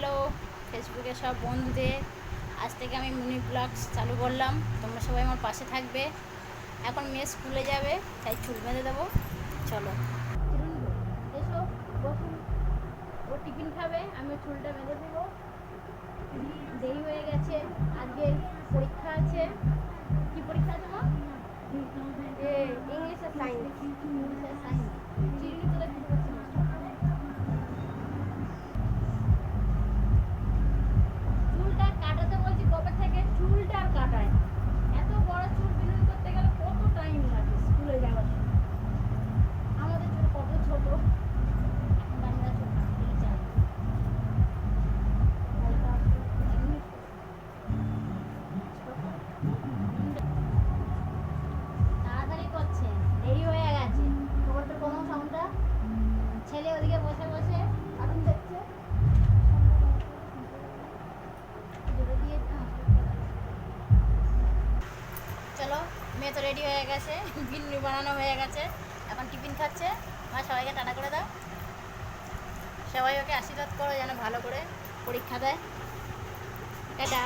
Hello ফেসবুকে সব বন্ধুদের আজ থেকে আমি মিনি ব্লগস চালু করলাম তোমরা সবাই আমার পাশে থাকবে এখন মেয়ে স্কুলে যাবে তাই চুল বেঁধে দেবো চলো এসো বসুন ও টিফিন খাবে আমি চুলটা বেঁধে দেবো দেরি হয়ে গেছে আজকে পরীক্ষা আছে কি পরীক্ষা আছে মা ইংলিশ আর সায়েন্স ইংলিশ আর সায়েন্স চলো, মেয়ে তো রেডি হয়ে গেছে, ভিন্নু বানানো হয়ে গেছে। এখন টিফিন খাচ্ছে। মা, সবাইকে টাটা করে দাও। সবাই ওকে আশীর্বাদ করো যেন ভালো করে পরীক্ষা দেয়। টাটা।